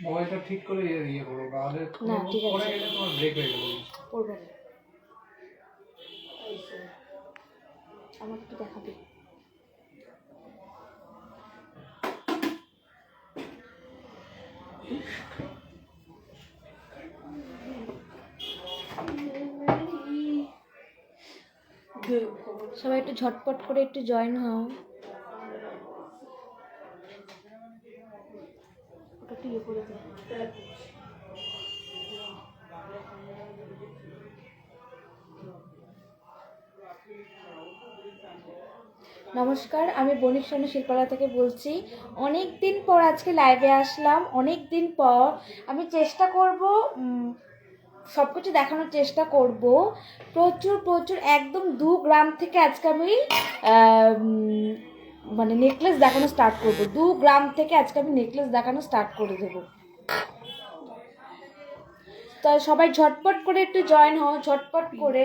মোবাইলটা ঠিক করে ইয়ে করো নাহলে না, ঠিক আছে। পরে গেলে তোমার ব্রেক হয়ে গেল পড়বে না। আমাকে একটু দেখাবি। সবাই একটু ঝটপট করে একটু জয়েন হও। একটু ইয়ে করে দে নমস্কার, আমি বণিক সানু শিল্পালা থেকে বলছি। অনেক দিন পর আজকে লাইভে আসলাম অনেক দিন পর। আমি চেষ্টা করব সব কিছু দেখানোর চেষ্টা করব। প্রচুর প্রচুর, একদম দু গ্রাম থেকে আজকে আমি মানে নেকলেস দেখানো স্টার্ট করব। দু গ্রাম থেকে আজকে আমি নেকলেস দেখানো স্টার্ট করে দেবো। তা সবাই ঝটপট করে একটু জয়েন হও, ঝটপট করে।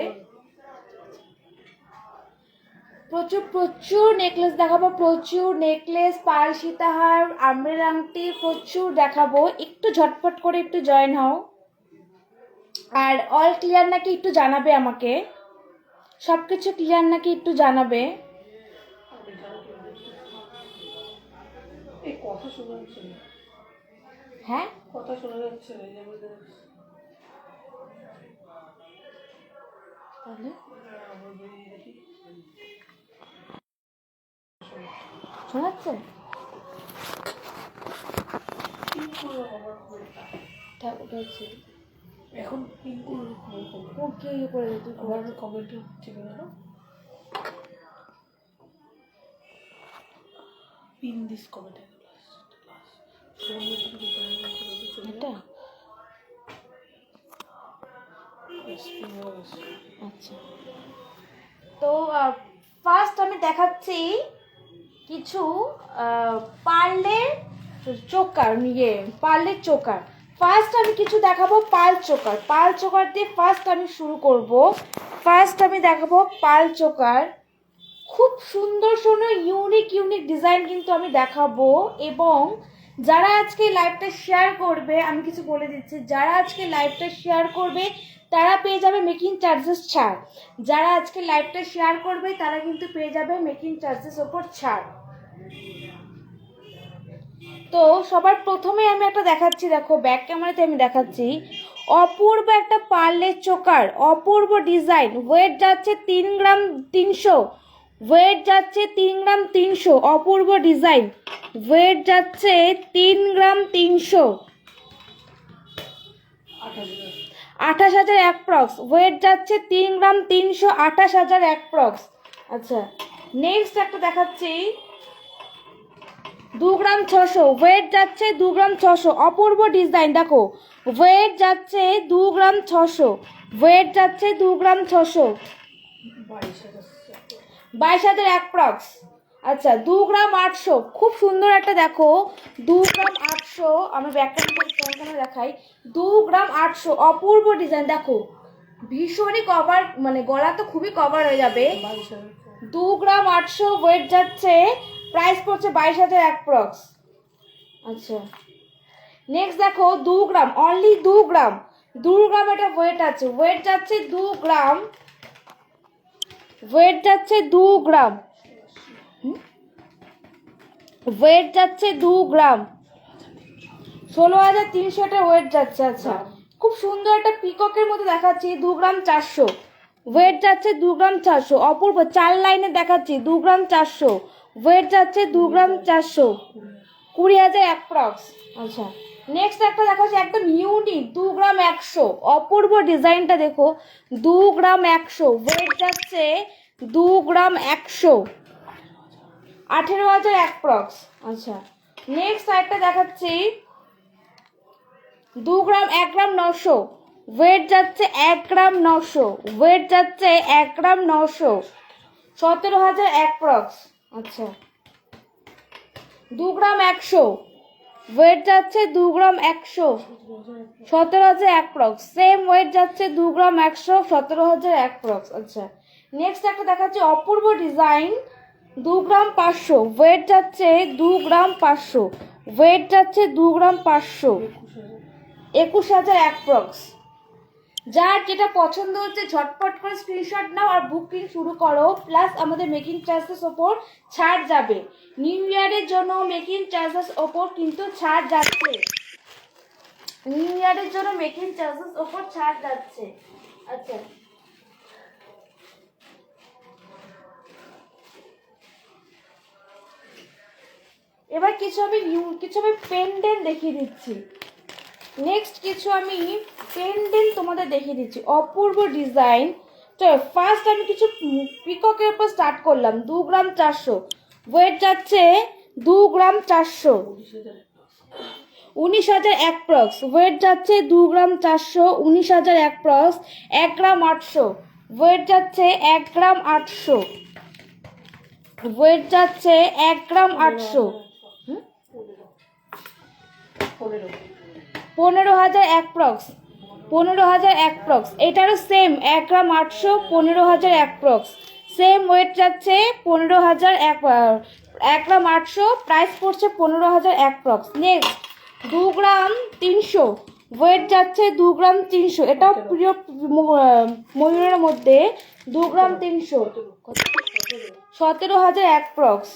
প্রচুর প্রচুর নেকলেস দেখাবো, প্রচুর নেকলেস পাল, সীতাহার আমরের আংটি প্রচুর দেখাবো। একটু ঝটপট করে একটু জয়েন হও। আর অল ক্লিয়ার নাকি একটু জানাবে আমাকে? সব কিছু ক্লিয়ার নাকি একটু জানাবে? এই কথা শোনা যাচ্ছে না। হ্যাঁ? কথা শোনা যাচ্ছে না তাহলে? শোনা যাচ্ছে? হচ্ছে। এখন কে ইয়ে করে দে তুই আমার কমেন্টে চেপে গেল পিন দিস কমেন্ট এটা? আচ্ছা। তো ফার্স্ট আমি দেখাচ্ছি কিছু পার্লের চোকার ইয়ে পার্লের চোকার। ফার্স্ট আমি কিছু দেখাবো পাল চোকার। পাল চোকার দিয়ে ফার্স্ট আমি শুরু করব। ফার্স্ট আমি দেখাবো পাল চোকার। খুব সুন্দর সুন্দর ইউনিক ইউনিক ডিজাইন কিন্তু আমি দেখাবো এবং যারা আজকে লাইভটা শেয়ার করবে, আমি কিছু বলে দিচ্ছি, যারা আজকে লাইভটা শেয়ার করবে, তারা পেয়ে যাবে মেকিং চার্জেস ছাড়। যারা আজকে লাইভটা শেয়ার করবে, তারা কিন্তু পেয়ে যাবে মেকিং চার্জেস ওপর ছাড়। তো সবার প্রথমে আমি একটা দেখাচ্ছি, দেখো ব্যাক ক্যামেরাতে আমি দেখাচ্ছি। অপূর্ব একটা পার্লের চোকার, অপূর্ব ডিজাইন ওয়েট যাচ্ছে তিন গ্রাম তিনশো। ওয়েট যাচ্ছে তিন গ্রাম তিনশো, অপূর্ব ডিজাইন। ওয়েট যাচ্ছে তিন গ্রাম তিনশো। আঠাশ হাজার এক প্রক্স ওয়েট যাচ্ছে তিন গ্রাম তিনশো, আঠাশ হাজার এক প্রক্স আচ্ছা নেক্সট একটা দেখাচ্ছি। দু গ্রাম ছশো। ওয়েট যাচ্ছে দু গ্রাম ছশো। অপূর্ব ডিজাইন, দেখো। ওয়েট যাচ্ছে দু গ্রাম ছশো। ওয়েট যাচ্ছে দু গ্রাম ছশো। বাইশ হাজার এক প্রক্স আচ্ছা দু গ্রাম আটশো। খুব সুন্দর একটা দেখো। দু গ্রাম আটশো, আমি ব্যাকগ্রাউন্ড দেখাই। দু গ্রাম আটশো, অপূর্ব ডিজাইন দেখো। ভীষণই কভার মানে গলা তো খুবই কভার হয়ে যাবে। দু গ্রাম আটশো ওয়েট যাচ্ছে প্রাইস পড়ছে বাইশ হাজার এক প্রক্স আচ্ছা। নেক্সট দেখো, দু গ্রাম অনলি দু গ্রাম। দু গ্রাম এটা ওয়েট আছে। ওয়েট যাচ্ছে দু গ্রাম ওয়েট যাচ্ছে দু গ্রাম। ওয়েট যাচ্ছে দু গ্রাম। ষোলো হাজার তিনশো ওয়েট যাচ্ছে আচ্ছা। খুব সুন্দর একটা পিককের মধ্যে দেখাচ্ছি, দু গ্রাম চারশো। ওয়েট যাচ্ছে দু গ্রাম চারশো। অপূর্ব, চার লাইনে দেখাচ্ছি, দু গ্রাম চারশো। ওয়েট যাচ্ছে দু গ্রাম চারশো। কুড়ি হাজার অ্যাপ্রক্স আচ্ছা। নেক্সট একটা দেখাচ্ছি একদম ইউনিক দু গ্রাম একশো। অপূর্ব ডিজাইনটা দেখো, দু গ্রাম একশো। ওয়েট যাচ্ছে দু গ্রাম একশো। আঠেরো হাজার অ্যাপ্রক্স আচ্ছা নেক্সট আরেকটা দেখাচ্ছি। দু গ্রাম এক গ্রাম নশো। ওয়েট যাচ্ছে এক গ্রাম নশো। ওয়েট যাচ্ছে এক গ্রাম নশো। সতেরো হাজার অ্যাপ্রক্স আচ্ছা দু গ্রাম একশো। ওয়েট যাচ্ছে দু গ্রাম একশো। সতেরো হাজার এক প্রক্স সেম ওয়েট যাচ্ছে দু গ্রাম একশো, সতেরো হাজার এক প্রক্স আচ্ছা নেক্সট একটা দেখাচ্ছে। অপূর্ব ডিজাইন দু গ্রাম পাঁচশো। ওয়েট যাচ্ছে দু গ্রাম পাঁচশো। ওয়েট যাচ্ছে দু গ্রাম পাঁচশো। একুশ হাজার এক অ্যাপ্রক্স যার যেটা পছন্দ হচ্ছে, ঝটপট করে স্ক্রিনশট নাও আর বুকিং শুরু করো। প্লাস আমাদের মেকিং চার্জেস ওপর ছাড় যাবে। নিউ ইয়ারের জন্য মেকিং চার্জেস ওপর কিন্তু ছাড় যাচ্ছে। নিউ ইয়ারের জন্য মেকিং চার্জেস ওপর ছাড় যাচ্ছে। আচ্ছা। এবার কিছু আমি কিছু আমি পেন্ডেন্ট দেখিয়ে দিচ্ছি। নেক্সট কিছু আমি পেন্ডেন্ট তোমাদের দেখিয়ে দিচ্ছি। অপূর্ব ডিজাইন চলো ফার্স্ট আমি কিছু পিককের উপর স্টার্ট করলাম, দু গ্রাম চারশো। ওয়েট যাচ্ছে দু গ্রাম চারশো। উনিশ হাজার এক অ্যাপ্রক্স ওয়েট যাচ্ছে দু গ্রাম চারশো, উনিশ হাজার অ্যাপ্রক্স এক গ্রাম আটশো। ওয়েট যাচ্ছে এক গ্রাম আটশো। ওয়েট যাচ্ছে এক গ্রাম আটশো। হুম? পনেরো হাজার অ্যাপ্রক্স পনেরো হাজার অ্যাপ্রক্স এটারও সেম এক গ্রাম আটশো পনেরো হাজার অ্যাপ্রক্স সেম ওয়েট যাচ্ছে পনেরো হাজার এক এক গ্রাম আটশো প্রাইস পড়ছে পনেরো হাজার অ্যাপ্রক্স নেক্সট দু গ্রাম তিনশো ওয়েট যাচ্ছে দু গ্রাম তিনশো, এটাও প্রিয় ময়ূরের মধ্যে, দু গ্রাম তিনশো সতেরো হাজার অ্যাপ্রক্স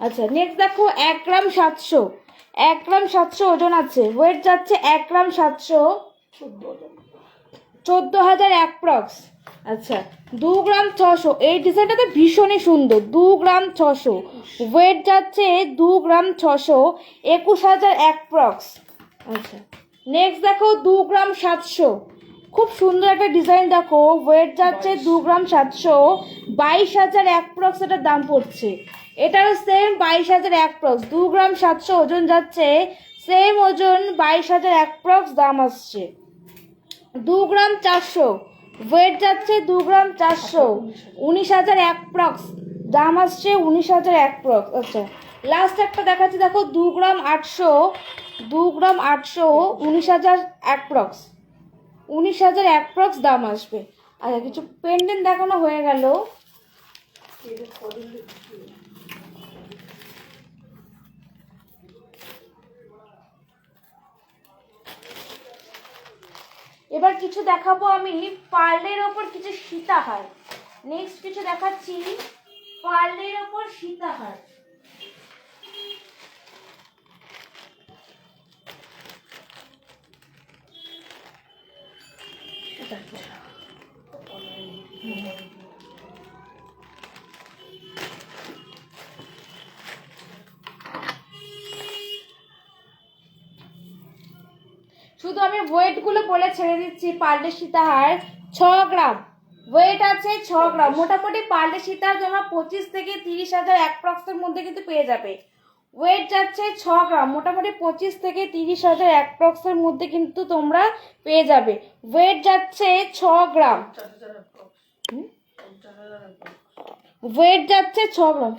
আচ্ছা নেক্সট দেখো এক গ্রাম সাতশো এক গ্রাম সাতশো ওজন আছে। ওয়েট যাচ্ছে এক গ্রাম সাতশো চোদ্দ হাজার অ্যাপ্রক্স আচ্ছা দু গ্রাম ছশো। এই ডিজাইনটা তো ভীষণই সুন্দর দু গ্রাম ছশো। ওয়েট যাচ্ছে দু গ্রাম ছশো একুশ হাজার অ্যাপ্রক্স আচ্ছা নেক্সট দেখো দু গ্রাম সাতশো। খুব সুন্দর একটা ডিজাইন দেখো। ওয়েট যাচ্ছে দু গ্রাম সাতশো বাইশ হাজার অ্যাপ্রক্স এটার দাম পড়ছে। এটারও সেম বাইশ হাজার অ্যাপ্রক্স দু গ্রাম সাতশো ওজন যাচ্ছে সেম ওজন বাইশ হাজার অ্যাপ্রক্স দাম আসছে। দু গ্রাম চারশো ওয়েট যাচ্ছে দু গ্রাম চারশো, উনিশ হাজার অ্যাপ্রক্স দাম আসছে উনিশ হাজার অ্যাপ্রক্স আচ্ছা লাস্ট একটা দেখাচ্ছি, দেখো, দু গ্রাম আটশো, দু গ্রাম আটশো, উনিশ হাজার অ্যাপ্রক্স উনিশ হাজার অ্যাপ্রক্স দাম আসবে। আচ্ছা কিছু পেন্ডেন্ট দেখানো হয়ে গেল। এবার কিছু দেখাবো আমি পার্লের ওপর কিছু সীতাহার নেক্সট কিছু দেখাচ্ছি পার্লের ওপর সীতাহার Thank কি? আমি ওয়েটগুলো বলে ছেড়ে দিচ্ছি পার্লে সীতাহার ছ গ্রাম। ওয়েট আছে ছ গ্রাম। মোটামুটি পার্লে সীতাহার তোমরা পঁচিশ থেকে তিরিশ হাজার এক অ্যাপ্রক্সের মধ্যে কিন্তু পেয়ে যাবে। ওয়েট যাচ্ছে ছ গ্রাম। মোটামুটি পঁচিশ থেকে তিরিশ হাজার এক অ্যাপ্রক্সের মধ্যে কিন্তু তোমরা পেয়ে যাবে। ওয়েট যাচ্ছে ছ গ্রাম। ওয়েট যাচ্ছে ছ গ্রাম।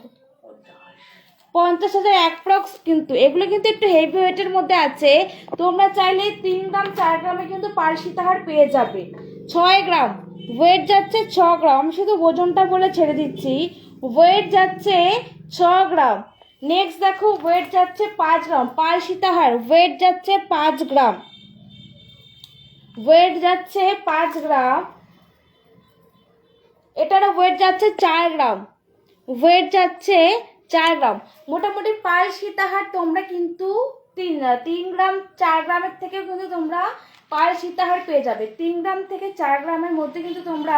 পঞ্চাশ হাজার অ্যাপ্রক্স কিন্তু, এগুলো কিন্তু একটু হেভি ওয়েটের মধ্যে আছে। তোমরা চাইলে তিন গ্রাম, চার গ্রামে কিন্তু পার সীতাহার পেয়ে যাবে। ছয় গ্রাম ওয়েট যাচ্ছে ছ গ্রাম। আমি শুধু ওজনটা বলে ছেড়ে দিচ্ছি। ওয়েট যাচ্ছে ছ গ্রাম। নেক্সট দেখো ওয়েট যাচ্ছে পাঁচ গ্রাম। পার সীতাহার ওয়েট যাচ্ছে পাঁচ গ্রাম। ওয়েট যাচ্ছে পাঁচ গ্রাম। এটারও ওয়েট যাচ্ছে চার গ্রাম। ওয়েট যাচ্ছে চার গ্রাম। মোটামুটি পাল সীতাহার তোমরা কিন্তু তিন তিন গ্রাম, চার গ্রামের থেকেও কিন্তু তোমরা পাল সীতাহার পেয়ে যাবে। তিন গ্রাম থেকে চার গ্রামের মধ্যে কিন্তু তোমরা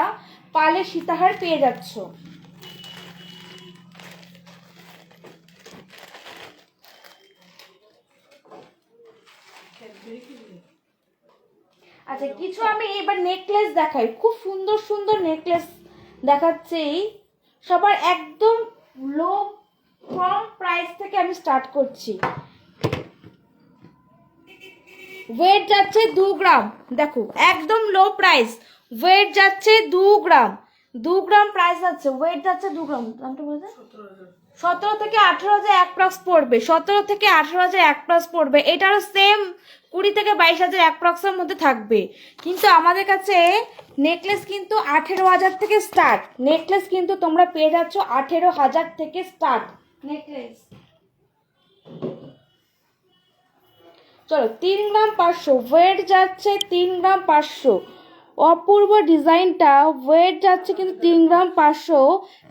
পালের সীতাহার পেয়ে যাচ্ছ? আচ্ছা কিছু আমি এবার নেকলেস দেখাই। খুব সুন্দর সুন্দর নেকলেস দেখাচ্ছি। সবার একদম লো কম প্রাইস থেকে আমি স্টার্ট করছি। ওয়েট যাচ্ছে দু গ্রাম। দেখো, একদম লো প্রাইস ওয়েট যাচ্ছে দু গ্রাম। দু গ্রাম প্রাইস যাচ্ছে ওয়েট যাচ্ছে দু গ্রাম। দামটা বলে সতেরো থেকে আঠেরো হাজার অ্যাপ্রক্স পড়বে। সতেরো থেকে আঠেরো হাজার অ্যাপ্রক্স পড়বে। এটারও সেম কুড়ি থেকে বাইশ হাজার অ্যাপ্রক্সের মধ্যে থাকবে। কিন্তু আমাদের কাছে নেকলেস কিন্তু আঠেরো হাজার থেকে স্টার্ট নেকলেস কিন্তু তোমরা পেয়ে যাচ্ছ আঠেরো হাজার থেকে স্টার্ট চলো, তিন গ্রাম পাঁচশো ওয়েট যাচ্ছে তিন গ্রাম পাঁচশো। অপূর্ব ডিজাইনটা ওয়েট যাচ্ছে কিন্তু তিন গ্রাম পাঁচশো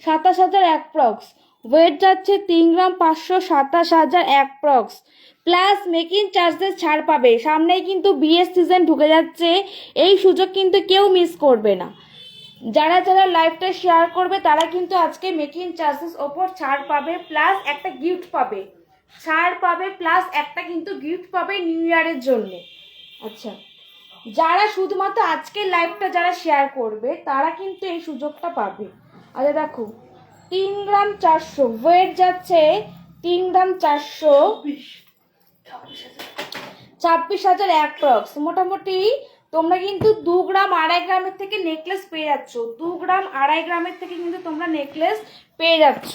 সাতাশ হাজার অ্যাপ্রক্স ওয়েট যাচ্ছে তিন গ্রাম পাঁচশো সাতাশ হাজার অ্যাপ্রক্স প্লাস মেকিং চার্জেস ছাড় পাবে। সামনেই কিন্তু বিয়ের সিজন ঢুকে যাচ্ছে। এই সুযোগ কিন্তু কেউ মিস করবে না। যারা যারা লাইভটা শেয়ার করবে তারা কিন্তু আজকে মেকিং চার্জেস ওপর ছাড় পাবে প্লাস একটা গিফট পাবে। ছাড় পাবে প্লাস একটা কিন্তু গিফট পাবে নিউ ইয়ারের জন্য। আচ্ছা যারা শুধুমাত্র আজকের লাইভটা যারা শেয়ার করবে তারা কিন্তু এই সুযোগটা পাবে। আচ্ছা দেখো তিন গ্রাম চারশো ওয়েট যাচ্ছে তিন গ্রাম চারশো। ছাব্বিশ হাজার। অ্যাপ্রক্স মোটামুটি তোমরা কিন্তু দু গ্রাম আড়াই গ্রামের থেকে নেকলেস পেয়ে যাচ্ছ। দু গ্রাম আড়াই গ্রামের থেকে কিন্তু তোমরা নেকলেস পেয়ে যাচ্ছ।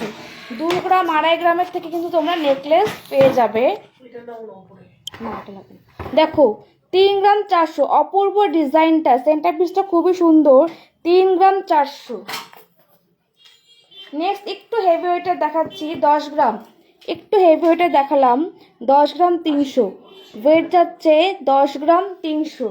দু গ্রাম আড়াই গ্রামের থেকে কিন্তু তোমরা নেকলেস পেয়ে যাবে। না। দেখো, তিন গ্রাম চারশো, অপূর্ব ডিজাইনটা সেন্টার পিসটা খুবই সুন্দর, তিন গ্রাম চারশো। নেক্সট একটু হেভি ওয়েটার দেখাচ্ছি, দশ গ্রাম। একটু হেভি ওয়েটার দেখালাম, দশ গ্রাম তিনশো। ওয়েট যাচ্ছে দশ গ্রাম তিনশো।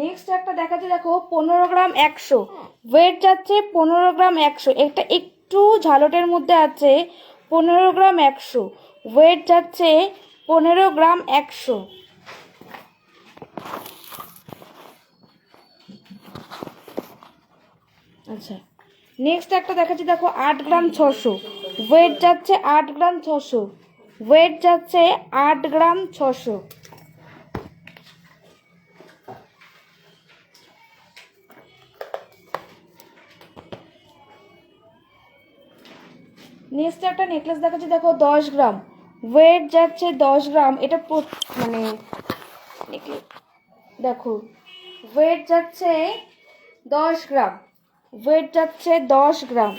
নেক্সট একটা দেখাচ্ছে, দেখো, পনেরো গ্রাম একশো। ওয়েট যাচ্ছে পনেরো গ্রাম একশো। এটা একটু ঝালটের মধ্যে আছে পনেরো গ্রাম একশো। ওয়েট যাচ্ছে পনেরো গ্রাম একশো। আচ্ছা নেক্সট একটা দেখাচ্ছি, দেখো, আট গ্রাম ছশো। ওয়েট যাচ্ছে আট গ্রাম ছশো। ওয়েট যাচ্ছে আট গ্রাম ছশো। নেক্সট একটা নেকলেস দেখাচ্ছি, দেখো দশ গ্রাম। ওয়েট যাচ্ছে দশ গ্রাম, এটা মানে দেখো ওয়েট যাচ্ছে দশ গ্রাম। ওয়েট যাচ্ছে দশ গ্রাম।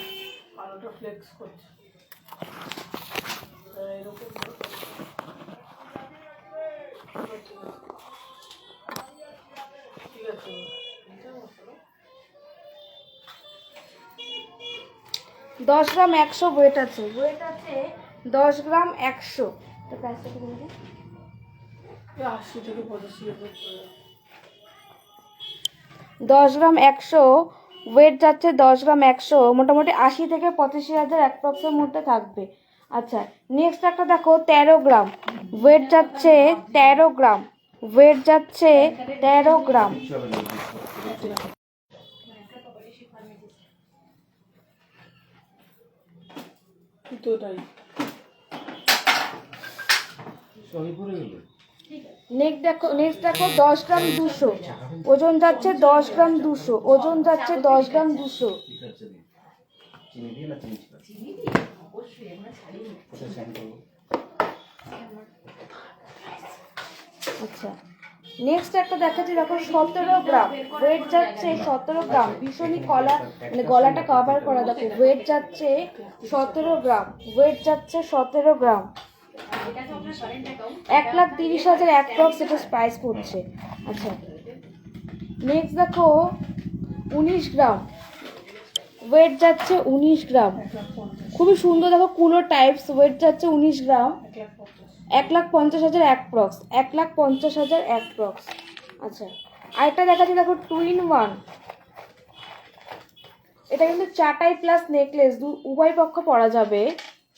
দশ গ্রাম একশো ওয়েট আছে। ওয়েট আছে দশ গ্রাম একশো। তো প্রাইসটা কি বলব আশি থেকে পঁচাশি দশ গ্রাম একশো ওয়েট যাচ্ছে দশ গ্রাম একশো মোটামুটি আশি থেকে পঁচাশি হাজার অ্যাপ্রক্সের মধ্যে থাকবে। আচ্ছা নেক্সট একটা দেখো তেরো গ্রাম। ওয়েট যাচ্ছে তেরো গ্রাম। ওয়েট যাচ্ছে তেরো গ্রাম। দুটোটাই। নেক্সট দেখো নেক্সট দেখো দশ গ্রাম দুশো। ওজন যাচ্ছে দশ গ্রাম দুশো। ওজন যাচ্ছে দশ গ্রাম দুশো। চিনি দিয়ে না চিনি ছিল আচ্ছা। নেক্সট একটা দেখাচ্ছি দেখো সতেরো গ্রাম ওয়েট যাচ্ছে সতেরো গ্রাম, ভীষণই কলা মানে গলাটা কভার করা দেখো ওয়েট যাচ্ছে সতেরো গ্রাম ওয়েট যাচ্ছে সতেরো গ্রাম। এক লাখ তিরিশ হাজার অ্যাপ্রক্স এটা স্পাইস পড়ছে আচ্ছা। নেক্সট দেখো, উনিশ গ্রাম। ওয়েট যাচ্ছে উনিশ গ্রাম। এক খুবই সুন্দর দেখো, কুলো টাইপস ওয়েট যাচ্ছে উনিশ গ্রাম। এক লাখ পঞ্চাশ হাজার এক হাজার এক লাখ পঞ্চাশ হাজার অ্যাপ্রক্স আচ্ছা আরেকটা দেখাচ্ছি, দেখো টু ইন ওয়ান এটা কিন্তু চাটাই প্লাস নেকলেস দু উভয় পক্ষ পরা যাবে।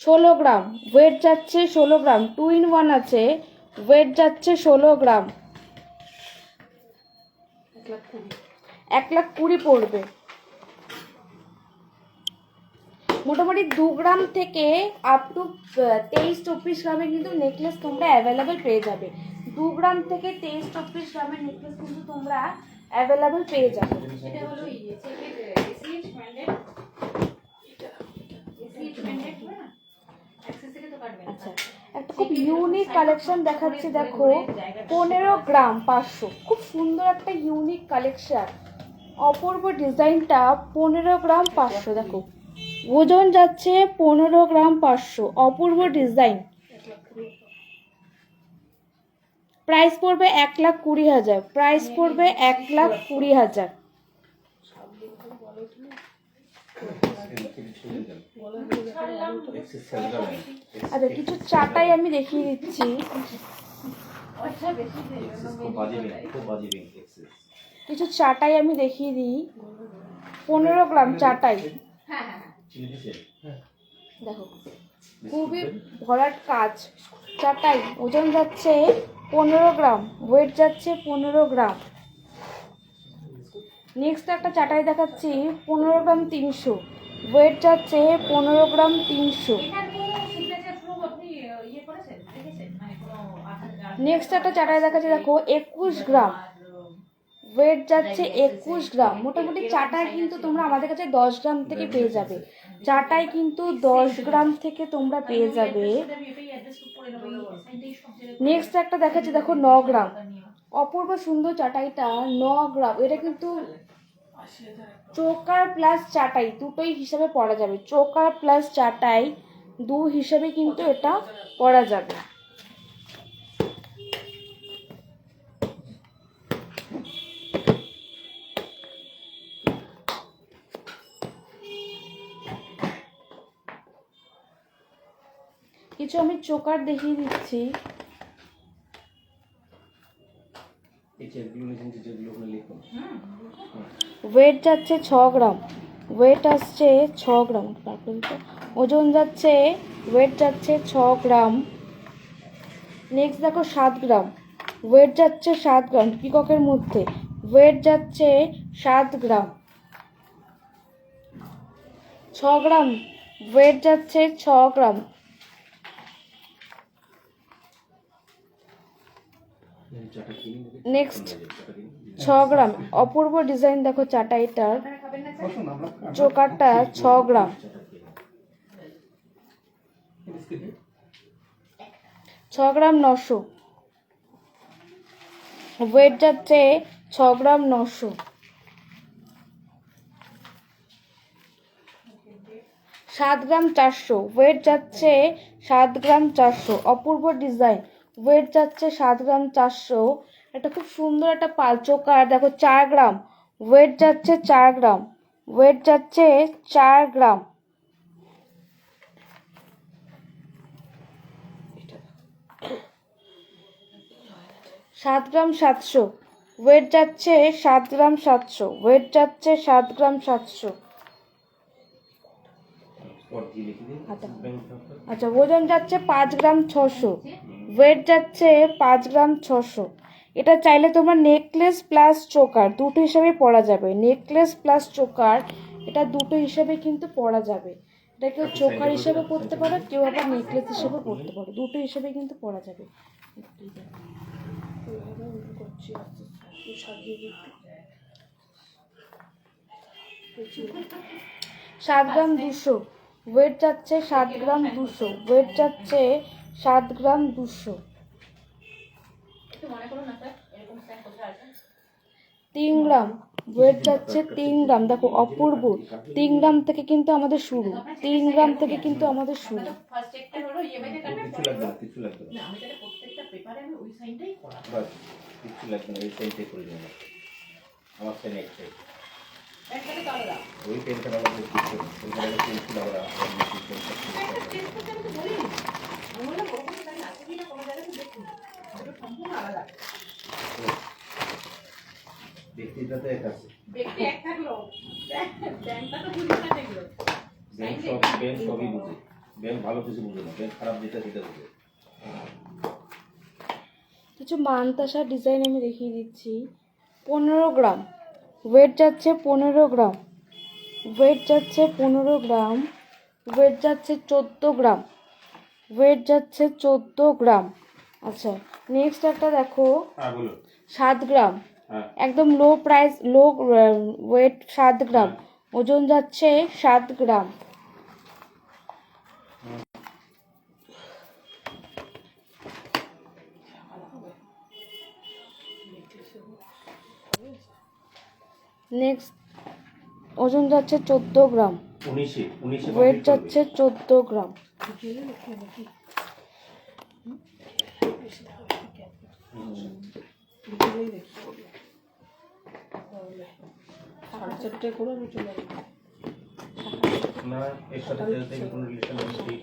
ষোলো গ্রাম ওয়েট যাচ্ছে ষোলো গ্রাম টু ইন ওয়ান আছে ওয়েট যাচ্ছে ষোলো গ্রাম। এক এক লাখ কুড়ি পড়বে। মোটামুটি দু গ্রাম থেকে আপ টু তেইশ চব্বিশ গ্রামে কিন্তু নেকলেস তোমরা অ্যাভেলেবেল পেয়ে যাবে। দু গ্রাম থেকে তেইশ চব্বিশ গ্রামের নেকলেস কিন্তু তোমরা অ্যাভেলেবেল পেয়ে যাবে। আচ্ছা একটা খুব ইউনিক কালেকশন দেখাচ্ছি দেখো পনেরো গ্রাম পাঁচশো। খুব সুন্দর একটা ইউনিক কালেকশন অপূর্ব ডিজাইনটা পনেরো গ্রাম পাঁচশো দেখো। ওজন যাচ্ছে পনেরো গ্রাম পাঁচশো। অপূর্ব ডিজাইন প্রাইস পড়বে এক লাখ কুড়ি হাজার। প্রাইস পড়বে এক লাখ কুড়ি হাজার। আচ্ছা কিছু চাটাই আমি দেখিয়ে দিচ্ছি। কিছু চাটাই আমি দেখিয়ে দিই। পনেরো গ্রাম চাটাই। হ্যাঁ। দেখো খুবই ভরাট কাজ। চাটাই ওজন যাচ্ছে পনেরো গ্রাম ওয়েট যাচ্ছে পনেরো গ্রাম। নেক্সট একটা চাটাই দেখাচ্ছি পনেরো গ্রাম তিনশো। ওয়েট যাচ্ছে পনেরো গ্রাম তিনশো। আপনি ইয়ে মানে নেক্সট একটা চাটাই দেখাচ্ছি দেখো একুশ গ্রাম। ওয়েট যাচ্ছে একুশ গ্রাম। মোটামুটি চাটাই কিন্তু তোমরা আমাদের কাছে দশ গ্রাম থেকে পেয়ে যাবে। চাটাই কিন্তু দশ গ্রাম থেকে তোমরা পেয়ে যাবে। নেক্সট একটা দেখাচ্ছি, দেখো ন গ্রাম। অপূর্ব সুন্দর চাটাইটা, ন গ্রাম। এটা কিন্তু চোকার প্লাস চাটাই, দুটোই হিসাবে পড়া যাবে। চোকার প্লাস চাটাই, দু হিসাবে কিন্তু এটা পড়া যাবে। কিছু আমি চোকার দেখিয়ে দিচ্ছি। ওয়েট যাচ্ছে ছ গ্রাম। ওয়েট আসছে ছ গ্রাম। ওজন যাচ্ছে ওয়েট যাচ্ছে ছ গ্রাম। নেক্সট দেখো সাত গ্রাম। ওয়েট যাচ্ছে সাত গ্রাম। পিককের মধ্যে। ওয়েট যাচ্ছে সাত গ্রাম। ছ গ্রাম। ওয়েট যাচ্ছে ছ গ্রাম চাটা কিনি নেক্সট ছ গ্রাম। অপূর্ব ডিজাইন দেখো চাটাইটার চোকারটা ছ গ্রাম। ছ গ্রাম নশো। ওয়েট যাচ্ছে ছ গ্রাম নশো। সাত গ্রাম চারশো। ওয়েট যাচ্ছে সাত গ্রাম চারশো। অপূর্ব ডিজাইন। ওয়েট যাচ্ছে সাত গ্রাম চারশো। একটা খুব সুন্দর একটা পাল চোকার দেখো চার গ্রাম। ওয়েট যাচ্ছে চার গ্রাম। ওয়েট যাচ্ছে চার গ্রাম। সাত গ্রাম সাতশো। ওয়েট যাচ্ছে সাত গ্রাম সাতশো। ওয়েট যাচ্ছে সাত গ্রাম সাতশো। আচ্ছা। আচ্ছা ওজন যাচ্ছে পাঁচ গ্রাম ছশো। ওয়েট যাচ্ছে পাঁচ গ্রাম ছশো। এটা চাইলে তোমার নেকলেস প্লাস চোকার দুটো হিসাবে পরা যাবে। নেকলেস প্লাস চোকার এটা দুটো হিসাবে কিন্তু পরা যাবে। এটা কেউ চোকার হিসেবে পরতে পারো কেউ আবার নেকলেস হিসেবে পরতে পারো। দুটো হিসেবে কিন্তু পরা যাবে। সাত গ্রাম দুশো। ওয়েট যাচ্ছে সাত গ্রাম দুশো। ওয়েট যাচ্ছে সাত গ্রাম দুশো। তিন গ্রাম। ওয়েট যাচ্ছে তিন গ্রাম। দেখো, অপূর্ব। তিন গ্রাম থেকে কিন্তু আমাদের শুরু। তিন গ্রাম থেকে কিন্তু আমাদের শুরু। ওই ব্যক্তিটা তো এক আছে। ব্যক্তি এক থাকল। ব্যাংকটা তো দেখল। ব্যাংক সব ব্যাংক সবই বুঝে। ব্যাংক ভালো কিছু বুঝে না। ব্যাংক খারাপ যেটা সেটা বুঝে। কিছু মানতাসা ডিজাইন আমি দেখিয়ে দিচ্ছি। পনেরো গ্রাম। ওয়েট যাচ্ছে পনেরো গ্রাম। ওয়েট যাচ্ছে পনেরো গ্রাম। ওয়েট যাচ্ছে চোদ্দ গ্রাম। ওয়েট যাচ্ছে চোদ্দ গ্রাম। আচ্ছা নেক্সট একটা দেখো। হ্যাঁ সাত গ্রাম। হ্যাঁ। একদম লো প্রাইস লো ওয়েট সাত গ্রাম। ওজন যাচ্ছে সাত গ্রাম। নেক্সট ওজন যাচ্ছে চোদ্দ গ্রাম। ওয়েট যাচ্ছে চোদ্দ গ্রাম। পরেই দেখি তাহলে সাড়ে চারটে করে আমি চলে যাব না এর সাথে কোনো রিলেশন নেই ঠিক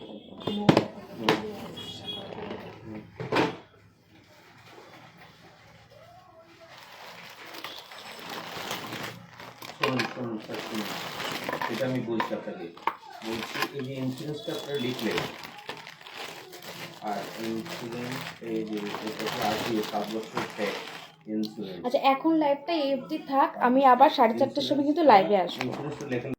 শুনুন শুনুন স্যার শুনুন এটা আমি বলছি আপনাকে বলছি এই যে ইন্স্যুরেন্সটা আর এই যে সাত বছর আচ্ছা এখন লাইভটা এই অবধি থাক আমি আবার সাড়ে চারটার সময় কিন্তু লাইভে আসব।